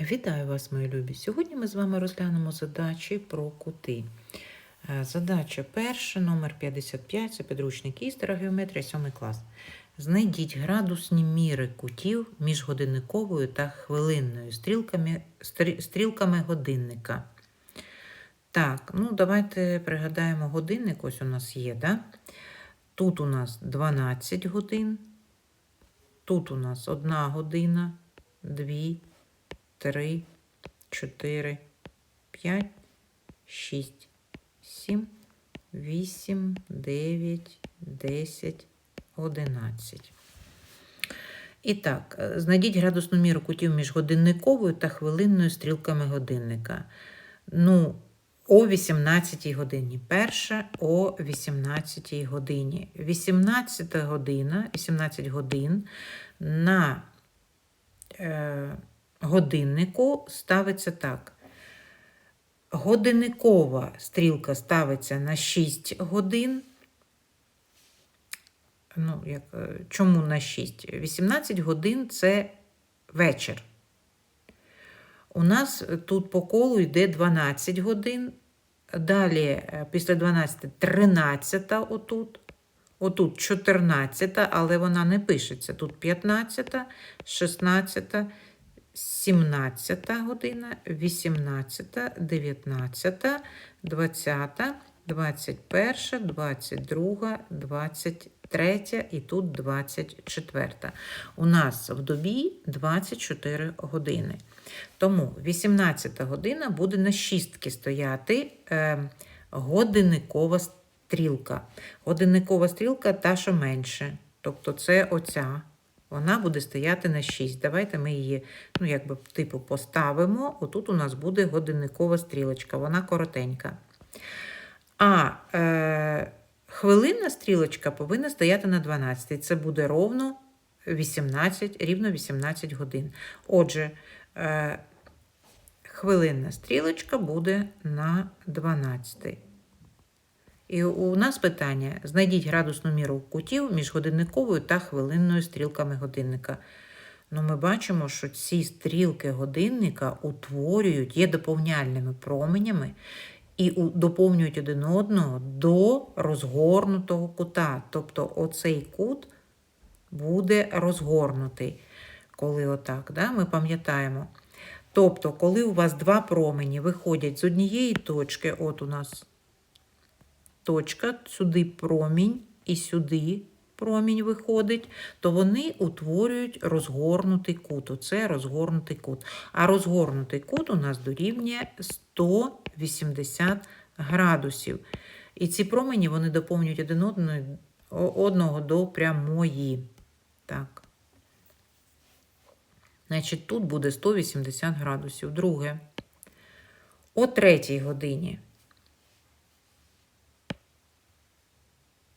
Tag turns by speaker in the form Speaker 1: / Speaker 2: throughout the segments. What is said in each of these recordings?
Speaker 1: Вітаю вас, мої любі! Сьогодні ми з вами розглянемо задачі про кути. Е, Задача перша, номер 55, це підручник істера, геометрія, 7 клас. Знайдіть градусні міри кутів між годинниковою та хвилинною стрілками, стрі- стрілками годинника. Так, ну давайте пригадаємо годинник, ось у нас є, да? Тут у нас 12 годин, тут у нас 1 година, 2, 3, 4, 5, 6, 7, 8, 9, 10, 11. І так, е, знайдіть градусну міру кутів між годинниковою та хвилинною стрілками годинника. Ну, о 18 годині. Перша о 18 годині. 18 година, 18 годин на е, годиннику ставиться так. Годинникова стрілка ставиться на 6 годин. Ну, як, е, чому на 6? 18 годин це вечір. У нас тут по колу йде 12 годин. Далі, е, після 12, 13 отут. Отут 14, але вона не пишеться. Тут 15, 16, 17 година, 18, 19, 20, 21, 22, 23 і тут 24. У нас в добі 24 години. Тому 18 година буде на шістки стояти е, годинникова стрілка. Годинникова стрілка та, що менше. Тобто це оця. Вона буде стояти на 6. Давайте ми її, ну, якби, типу, поставимо. Отут у нас буде годинникова стрілочка, вона коротенька. А е, хвилинна стрілочка повинна стояти на 12. Це буде ровно 18, рівно 18 годин. Отже, е, хвилинна стрілочка буде на 12. І у нас питання: знайдіть градусну міру кутів між годинниковою та хвилинною стрілками годинника. Ну, ми бачимо, що ці стрілки годинника утворюють, є доповняльними променями і доповнюють один одного до розгорнутого кута. Тобто оцей кут буде розгорнутий, коли отак, да? ми пам'ятаємо. Тобто, коли у вас два промені виходять з однієї точки, от у нас точка, сюди промінь і сюди промінь виходить, то вони утворюють розгорнутий кут. Оце розгорнутий кут. А розгорнутий кут у нас дорівнює 180 градусів. І ці промені вони доповнюють один одного, до прямої. Так. Значить, тут буде 180 градусів. Друге. О третій годині.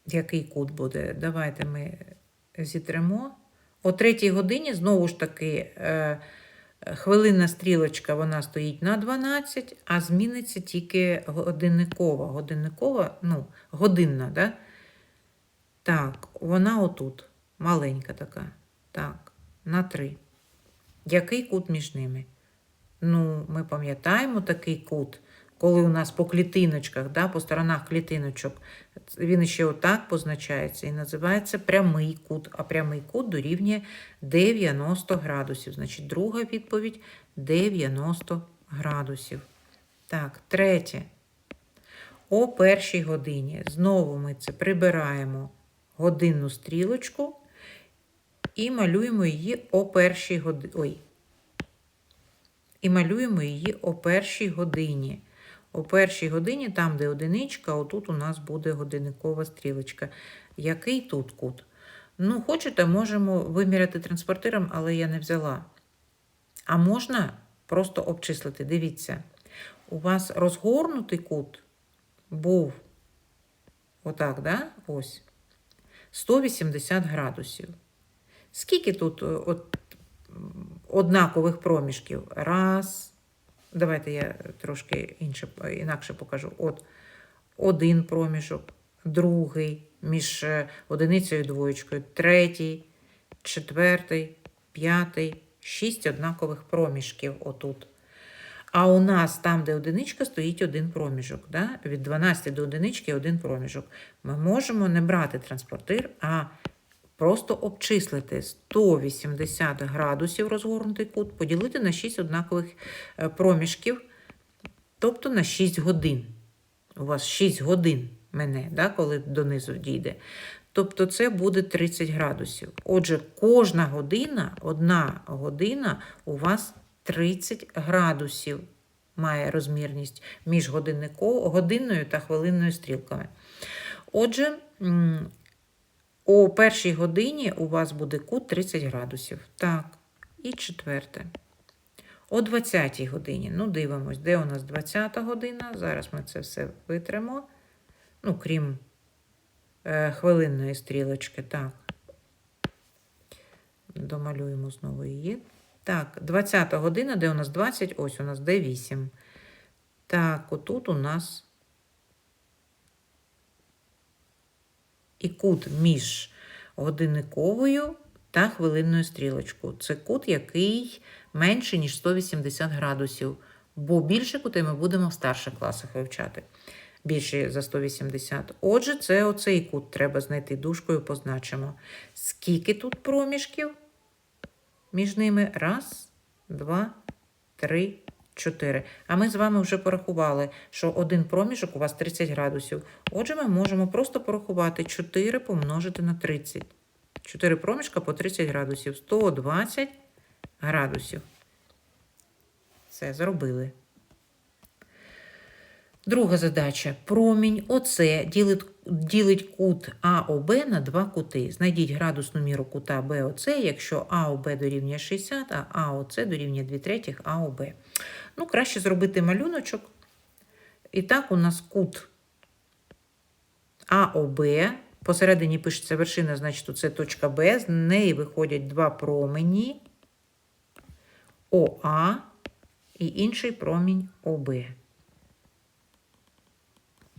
Speaker 1: Який кут буде? Давайте ми зітремо. О третій годині, знову ж таки, е, хвилинна стрілочка вона стоїть на 12, а зміниться тільки годинникова. Годинникова, ну, годинна, да? Так, вона отут, маленька така. Так, на 3. Який кут між ними? Ну, ми пам'ятаємо такий кут, коли у нас по клітиночках, да, по сторонах клітиночок, він ще отак позначається і називається прямий кут. А прямий кут дорівнює 90 градусів. Значить, друга відповідь 90 градусів. Так, третє. О першій годині. Знову ми це прибираємо годинну стрілочку і малюємо її о першій годині. І малюємо її о першій годині. О першій годині, там, де одиничка, отут у нас буде годинникова стрілочка. Який тут кут? Ну, хочете, можемо виміряти транспортиром, але я не взяла. А можна просто обчислити. Дивіться, у вас розгорнутий кут був отак, да? Ось. 180 градусів. Скільки тут е, от, однакових проміжків? Раз. Давайте я трошки інше, інакше покажу. От один проміжок, другий між е, одиницею і двоєчкою, третій, четвертий, п'ятий, 6 однакових проміжків отут. А у нас там, де одиничка, стоїть один проміжок. Да? Від 12 до одинички один проміжок. Ми можемо не брати транспортир, а просто обчислити 180 градусів розгорнутий кут, поділити на 6 однакових е, проміжків, тобто на 6 годин. У вас 6 годин мене, да, коли донизу дійде. Тобто це буде 30 градусів. Отже, кожна година, одна година у вас 30 градусів має розмірність між годинною та хвилинною стрілками. Отже, о першій годині у вас буде кут 30 градусів. Так, і четверте. О 20-й годині. Ну, дивимось, де у нас 20 година. Зараз ми це все витримо. Ну, крім е, хвилинної стрілочки. Так. Домалюємо знову її. Так, 20 година, де у нас 20, ось у нас де 8. Так, отут у нас і кут між годинниковою та хвилинною стрілочкою. Це кут, який менше, ніж 180 градусів. Бо більше кути ми будемо в старших класах вивчати. Більше за 180. Отже, це оцей кут треба знайти дужкою, позначимо. Скільки тут проміжків? Між ними раз, два, три, чотири. А ми з вами вже порахували, що один проміжок у вас 30 градусів. Отже, ми можемо просто порахувати 4 помножити на 30. 4 проміжка по 30 градусів. 120 градусів. Це зробили. Друга задача. Промінь ОС ділить, ділить кут АОБ на два кути. Знайдіть градусну міру кута БОЦ, якщо АОБ дорівнює 60, а АОЦ дорівнює 2 третіх АОБ. Ну, краще зробити малюночок. І так у нас кут АОБ. Посередині пишеться вершина, значить, це точка Б. З неї виходять два промені ОА і інший промінь ОБ.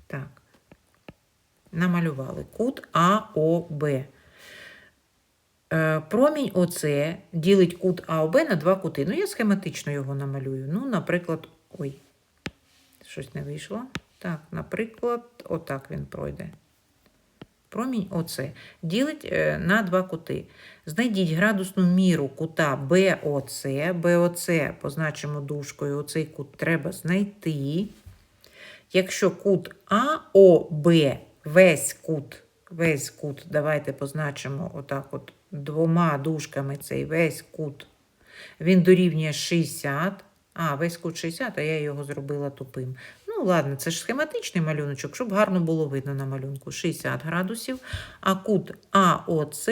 Speaker 1: Так. Намалювали кут АОБ. Е, Промінь ОЦ ділить кут АОБ на два кути. Ну, я схематично його намалюю. Ну, наприклад, ой, щось не вийшло. Так, наприклад, отак він пройде. Промінь ОЦ ділить е, на два кути. Знайдіть градусну міру кута БОЦ. БОЦ позначимо дужкою. Оцей кут треба знайти. Якщо кут АОБ, весь кут, весь кут, давайте позначимо отак от двома дужками цей весь кут, він дорівнює 60. А, весь кут 60, а я його зробила тупим. Ну, ладно, це ж схематичний малюночок, щоб гарно було видно на малюнку. 60 градусів, а кут АОЦ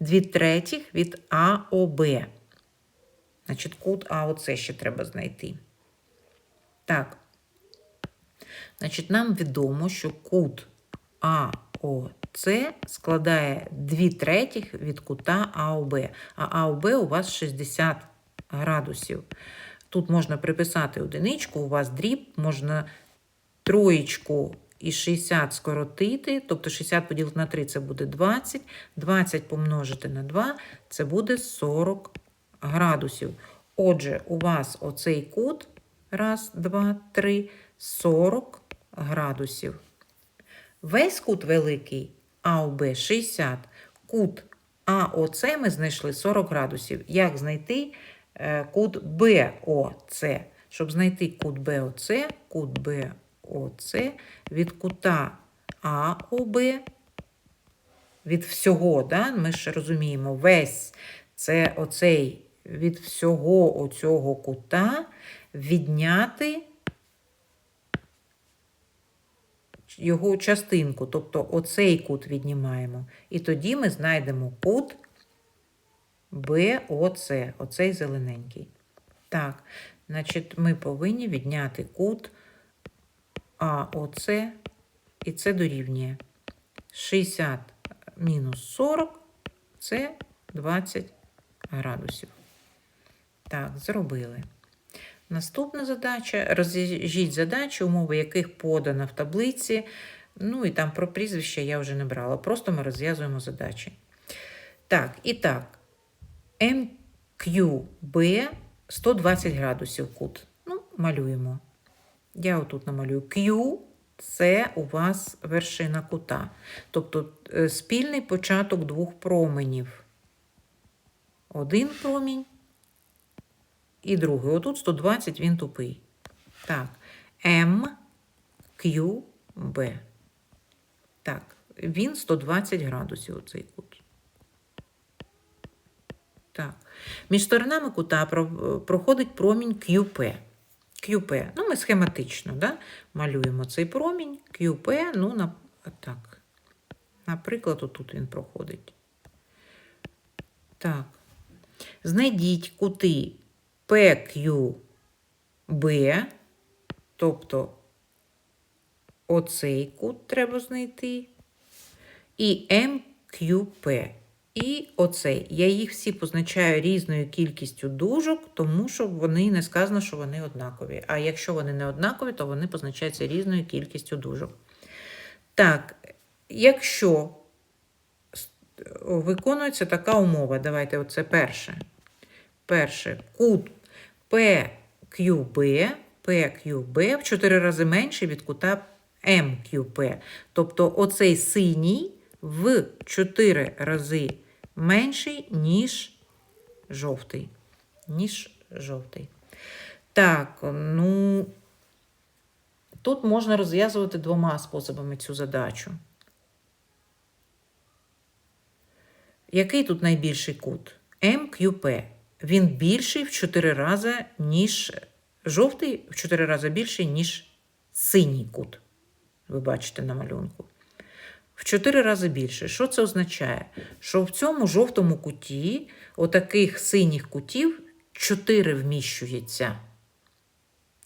Speaker 1: 2 третіх від АОБ. Значить, кут АОЦ ще треба знайти. Так. Значить, нам відомо, що кут АОЦ складає 2 третіх від кута АОБ. А АОБ у вас 60 градусів. Тут можна приписати одиничку, у вас дріб, можна троєчку і 60 скоротити, тобто 60 поділити на 3 це буде 20, 20 помножити на 2 це буде 40 градусів. Отже, у вас оцей кут, раз, два, три, 40 градусів. Весь кут великий АОБ 60, кут АОЦ ми знайшли 40 градусів. Як знайти е, кут БОЦ? Щоб знайти кут БОЦ, кут БОЦ від кута АОБ, від всього, да? ми ж розуміємо, весь це оцей від всього оцього кута відняти його частинку, тобто оцей кут віднімаємо. І тоді ми знайдемо кут БОЦ, оцей зелененький. Так, значить, ми повинні відняти кут АОЦ, і це дорівнює 60 мінус 40 це 20 градусів. Так, зробили. Наступна задача. Розв'яжіть задачі, умови яких подано в таблиці. Ну і там про прізвище я вже не брала. Просто ми розв'язуємо задачі. Так, і так. М120 градусів кут. Ну, малюємо. Я отут намалюю Q це у вас вершина кута. Тобто е, спільний початок двох променів. Один промінь і другий. Отут 120 він тупий. Так. М, Q, Б. Так, він 120 градусів оцей кут. Так. Між сторонами кута проходить промінь QP. QP. Ну, ми схематично да? малюємо цей промінь. QP, ну, на, так. Наприклад, отут він проходить. Так. Знайдіть кути PQB, тобто оцей кут треба знайти, і MQP. І оцей. Я їх всі позначаю різною кількістю дужок, тому що вони не сказано, що вони однакові. А якщо вони не однакові, то вони позначаються різною кількістю дужок. Так, якщо виконується така умова, давайте оце перше. Перше, кут PQB, PQB в 4 рази менший від кута MQP. Тобто оцей синій в 4 рази менший, ніж жовтий. Ніж жовтий. Так, ну, тут можна розв'язувати двома способами цю задачу. Який тут найбільший кут? МQP. Він більший в 4 рази, ніж жовтий, в 4 рази більший, ніж синій кут. Ви бачите на малюнку. В 4 рази більше. Що це означає? Що в цьому жовтому куті, отаких синіх кутів, 4 вміщується.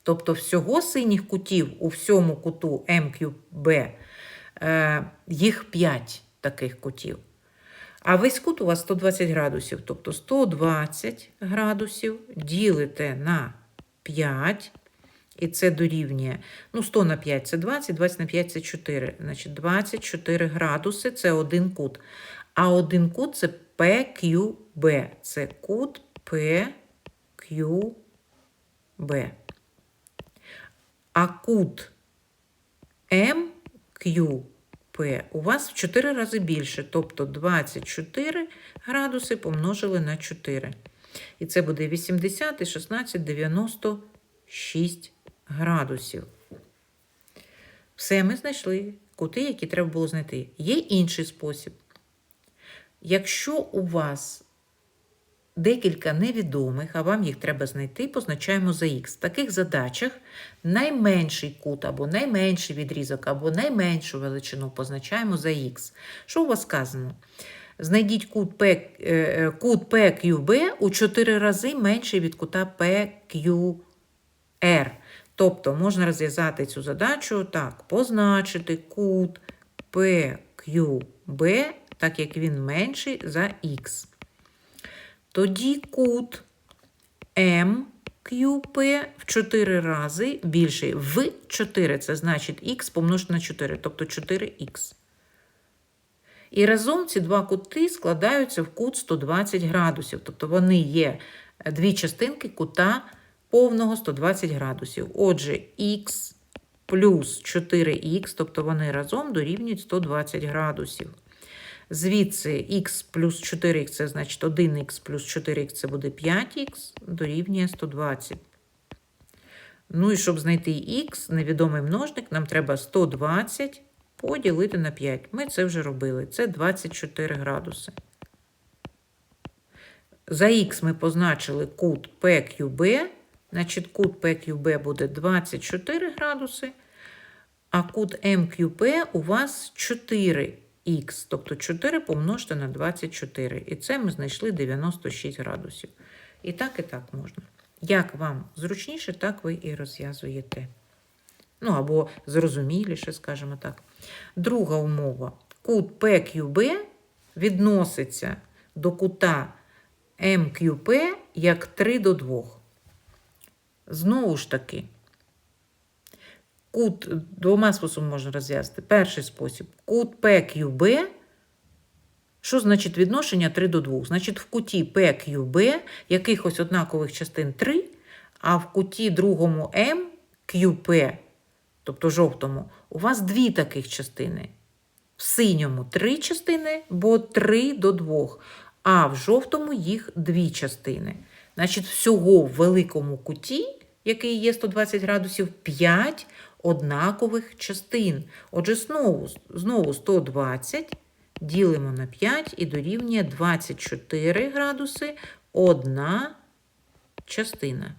Speaker 1: Тобто всього синіх кутів у всьому куту МQB е, їх 5 таких кутів. А весь кут у вас 120 градусів. Тобто 120 градусів ділите на 5, і це дорівнює. Ну, 100 на 5 це 20, 20 на 5 це 4. Значить, 24 градуси це один кут. А один кут це PQB. Це кут PQB. А кут MQP у вас в 4 рази більше, тобто 24 градуси помножили на 4. І це буде 80 і 16, 96 градусів. Все, ми знайшли кути, які треба було знайти. Є інший спосіб. Якщо у вас декілька невідомих, а вам їх треба знайти, позначаємо за х. В таких задачах найменший кут або найменший відрізок, або найменшу величину позначаємо за х. Що у вас сказано? Знайдіть кут, P, е, е, кут PQB у 4 рази менший від кута PQR. Тобто можна розв'язати цю задачу так, позначити кут PQB, так як він менший за х. Тоді кут MQP в 4 рази більший. В 4 це значить х помножити на 4, тобто 4х. І разом ці два кути складаються в кут 120 градусів. Тобто вони є дві частинки кута повного 120 градусів. Отже, х плюс 4х, тобто вони разом дорівнюють 120 градусів. Звідси х плюс 4х, це значить 1х плюс 4х це буде 5х, дорівнює 120. Ну і щоб знайти х, невідомий множник, нам треба 120 поділити на 5. Ми це вже робили. Це 24 градуси. За х ми позначили кут PQB, значить кут PQB буде 24 градуси, а кут MQP у вас 4х, тобто 4 помножити на 24. І це ми знайшли 96 градусів. І так, і так можна. Як вам зручніше, так ви і розв'язуєте. Ну, або зрозуміліше, скажімо так. Друга умова. Кут PQB відноситься до кута MQP як 3 до 2. Знову ж таки, кут двома способами можна розв'язати. Перший спосіб. Кут PQB Що значить відношення 3 до 2? Значить, в куті PQB якихось однакових частин 3, а в куті другому MQP, тобто жовтому, у вас дві таких частини. В синьому три частини, бо 3 до 2, а в жовтому їх дві частини. Значить, всього в великому куті, який є 120 градусів, 5 однакових частин. Отже, знову, знову 120 ділимо на 5 і дорівнює 24 градуси одна частина.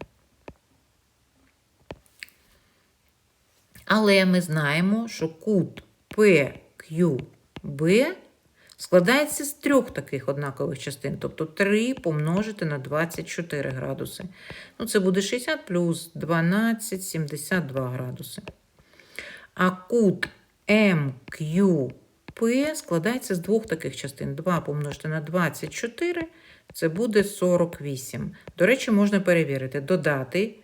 Speaker 1: Але ми знаємо, що кут PQB складається з трьох таких однакових частин, тобто 3 помножити на 24 градуси. Ну, це буде 60 плюс 12, 72 градуси. А кут MQP складається з двох таких частин. 2 помножити на 24 це буде 48. До речі, можна перевірити, додати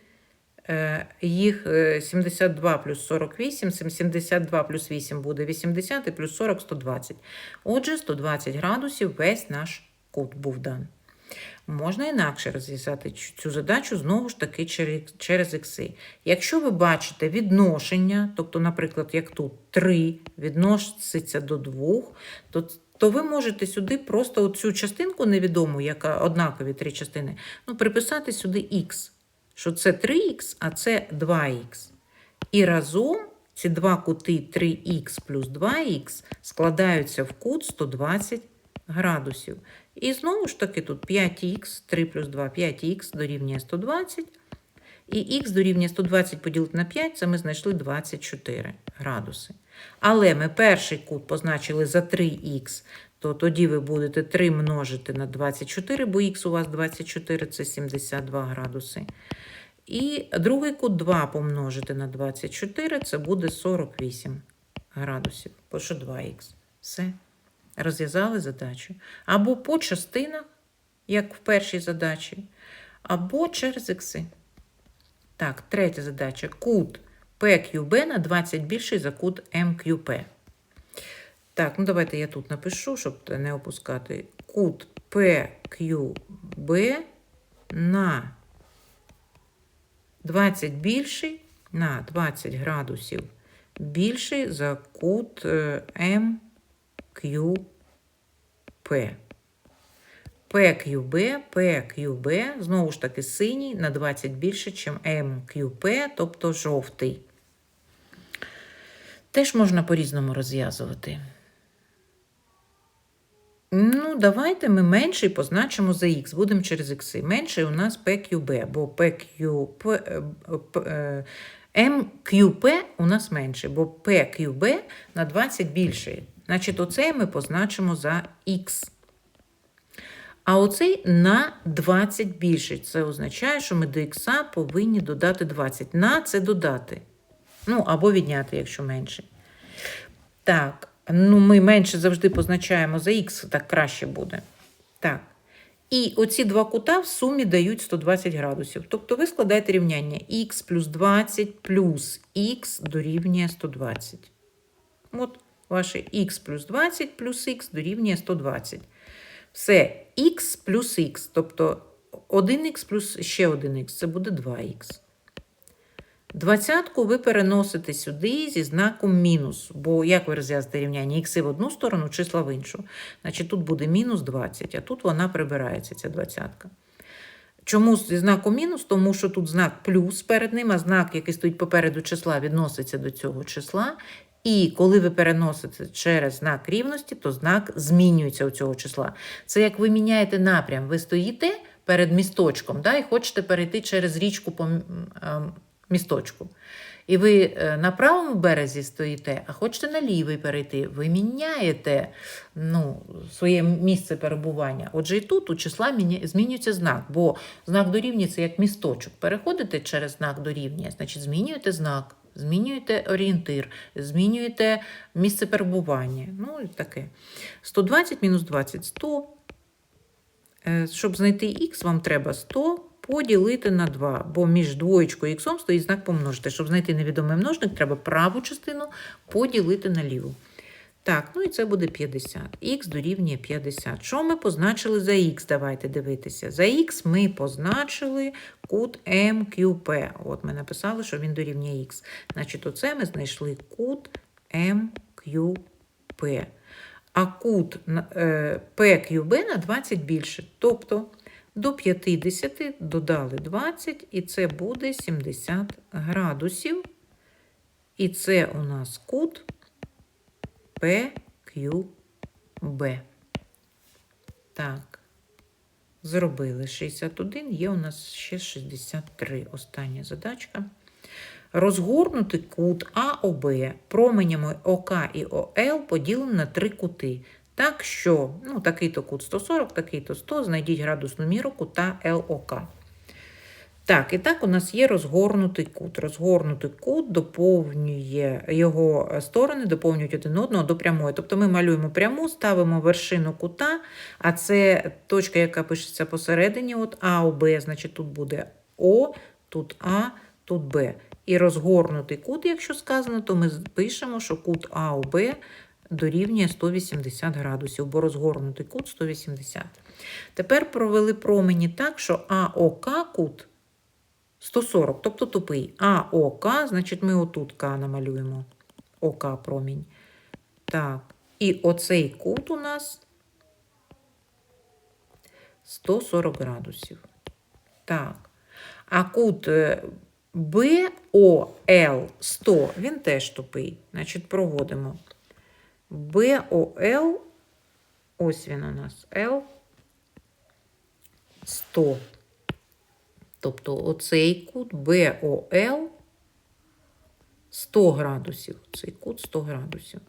Speaker 1: їх е, 72 плюс 48, 72 плюс 8 буде 80 і плюс 40 120. Отже, 120 градусів весь наш кут був дан. Можна інакше розв'язати цю- задачу знову ж таки через, через ікси. Якщо ви бачите відношення, тобто, наприклад, як тут 3 відноситься до 2, то, то ви можете сюди просто цю частинку невідому, яка однакові три частини, ну, приписати сюди х, що це 3х, а це 2х. І разом ці два кути 3х плюс 2х складаються в кут 120 градусів. І знову ж таки тут 5х, 3 плюс 2, 5х дорівнює 120. І х дорівнює 120 поділити на 5, це ми знайшли 24 градуси. Але ми перший кут позначили за 3х, то тоді ви будете 3 множити на 24, бо х у вас 24 це 72 градуси. І другий кут 2 помножити на 24, це буде 48 градусів. Бо що 2х. Все. Розв'язали задачу. Або по частинах, як в першій задачі, або через ікси. Так, третя задача. Кут PQB на 20 більший за кут MQP. Так, ну давайте я тут напишу, щоб не опускати. Кут PQB на 20 більший на 20 градусів більший за кут е, MQP. PQB, PQB, знову ж таки синій на 20 більше, ніж MQP, тобто жовтий. Теж можна по-різному розв'язувати. Ну, давайте ми менший позначимо за х, будемо через х. Менший у нас PQB, бо PQP, е, П- е, MQP у нас менше, бо PQB на 20 більший. Значить, оцей ми позначимо за х. А оцей на 20 більший. Це означає, що ми до х повинні додати 20. На це додати. Ну, або відняти, якщо менше. Так, ну ми менше завжди позначаємо за х, так краще буде. Так. І оці два кута в сумі дають 120 градусів. Тобто ви складаєте рівняння х плюс 20 плюс х дорівнює 120. От ваше х плюс 20 плюс х дорівнює 120. Все, х плюс х, тобто 1х плюс ще 1х, це буде 2х. Двадцятку ви переносите сюди зі знаком мінус, бо як ви розв'язите рівняння ікси в одну сторону, числа в іншу. Значить, тут буде мінус 20, а тут вона прибирається, ця двадцятка. Чому зі знаком мінус? Тому що тут знак плюс перед ним, а знак, який стоїть попереду числа, відноситься до цього числа. І коли ви переносите через знак рівності, то знак змінюється у цього числа. Це як ви міняєте напрям. Ви стоїте перед місточком да, і хочете перейти через річку по ем, місточку. І ви е, на правому березі стоїте, а хочете на лівий перейти. Ви міняєте ну, своє місце перебування. Отже, і тут у числа змінюється знак, бо знак дорівнює це як місточок. Переходите через знак дорівнює, значить змінюєте знак, змінюєте орієнтир, змінюєте місце перебування. Ну і таке. 120 мінус 20 100. Е, Щоб знайти х, вам треба 100 поділити на 2, бо між двоєчкою і х стоїть знак помножити. Щоб знайти невідомий множник, треба праву частину поділити на ліву. Так, ну і це буде 50. Х дорівнює 50. Що ми позначили за х? Давайте дивитися. За х ми позначили кут МQP. От ми написали, що він дорівнює х. Значить, оце ми знайшли кут МQP. А кут е, PQB на 20 більше. Тобто до 50 додали 20, і це буде 70 градусів. І це у нас кут PQB. Так. Зробили 61, є у нас ще 63. Остання задачка. Розгорнути кут АОБ променями ОК і ОЛ поділено на три кути. Так що, ну, такий-то кут 140, такий-то 100, знайдіть градусну міру кута ЛОК. Так, і так у нас є розгорнутий кут. Розгорнутий кут доповнює його сторони, доповнюють один одного до прямої. Тобто ми малюємо пряму, ставимо вершину кута, а це точка, яка пишеться посередині, от А, О, Б, значить тут буде О, тут А, тут Б. І розгорнутий кут, якщо сказано, то ми пишемо, що кут АОБ дорівнює 180 градусів, бо розгорнутий кут 180. Тепер провели промені так, що АОК кут 140, тобто тупий. АОК, значить, ми отут К намалюємо. ОК промінь. Так. І оцей кут у нас 140 градусів. Так. А кут е, БОЛ 100, він теж тупий. Значить, проводимо. БОЛ, ось він у нас L 100. Тобто оцей кут БОЛ 100 градусів. Цей кут 100 градусів.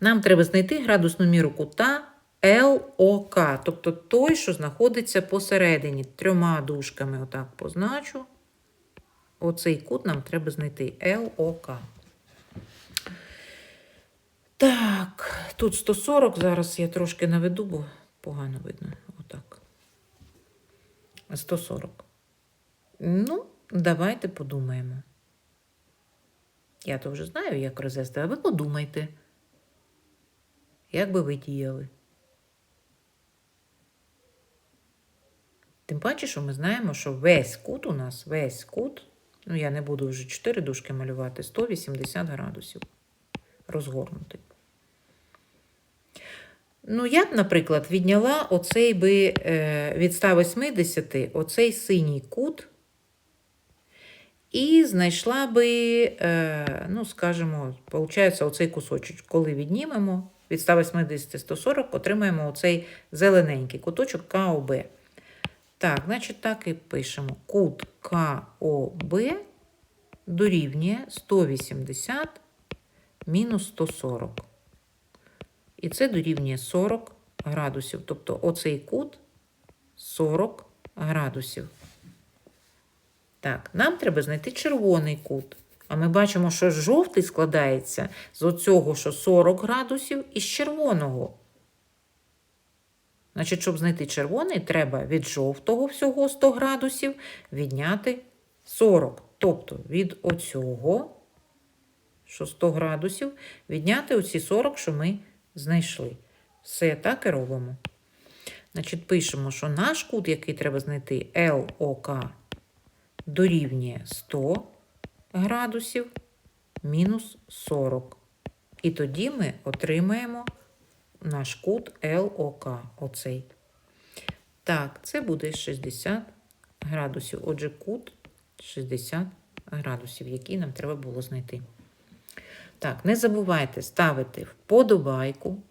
Speaker 1: Нам треба знайти градусну міру кута ЛОК, тобто той, що знаходиться посередині. Трьома дужками отак позначу. Оцей кут нам треба знайти ЛОК. Так, тут 140. Зараз я трошки наведу, бо погано видно. Отак. 140. Ну, давайте подумаємо. Я то вже знаю, як розвести, а ви подумайте. Як би ви діяли? Тим паче, що ми знаємо, що весь кут у нас, весь кут, ну я не буду вже 4 дужки малювати, 180 градусів розгорнутий. Ну, я б, наприклад, відняла оцей би е, від 180, оцей синій кут, і знайшла би, е, ну, скажімо, виходить, оцей кусочок, коли віднімемо від 180 140, отримаємо оцей зелененький куточок КОБ. Так, значить, так і пишемо. Кут КОБ дорівнює 180 мінус 140. І це дорівнює 40 градусів. Тобто оцей кут 40 градусів. Так, нам треба знайти червоний кут. А ми бачимо, що жовтий складається з оцього, що 40 градусів, і з червоного. Значить, щоб знайти червоний, треба від жовтого всього 100 градусів відняти 40. Тобто від оцього, що 100 градусів, відняти оці 40, що ми знайшли. Все так і робимо. Значить, пишемо, що наш кут, який треба знайти, ЛОК, дорівнює 100 градусів мінус 40. І тоді ми отримаємо наш кут ЛОК, оцей. Так, це буде 60 градусів. Отже, кут 60 градусів, який нам треба було знайти. Так, не забувайте ставити вподобайку.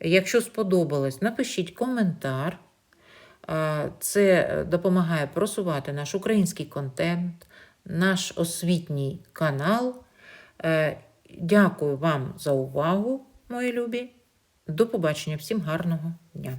Speaker 1: Якщо сподобалось, напишіть коментар. Це допомагає просувати наш український контент, наш освітній канал. Е, Дякую вам за увагу, мої любі. До побачення, всім гарного дня!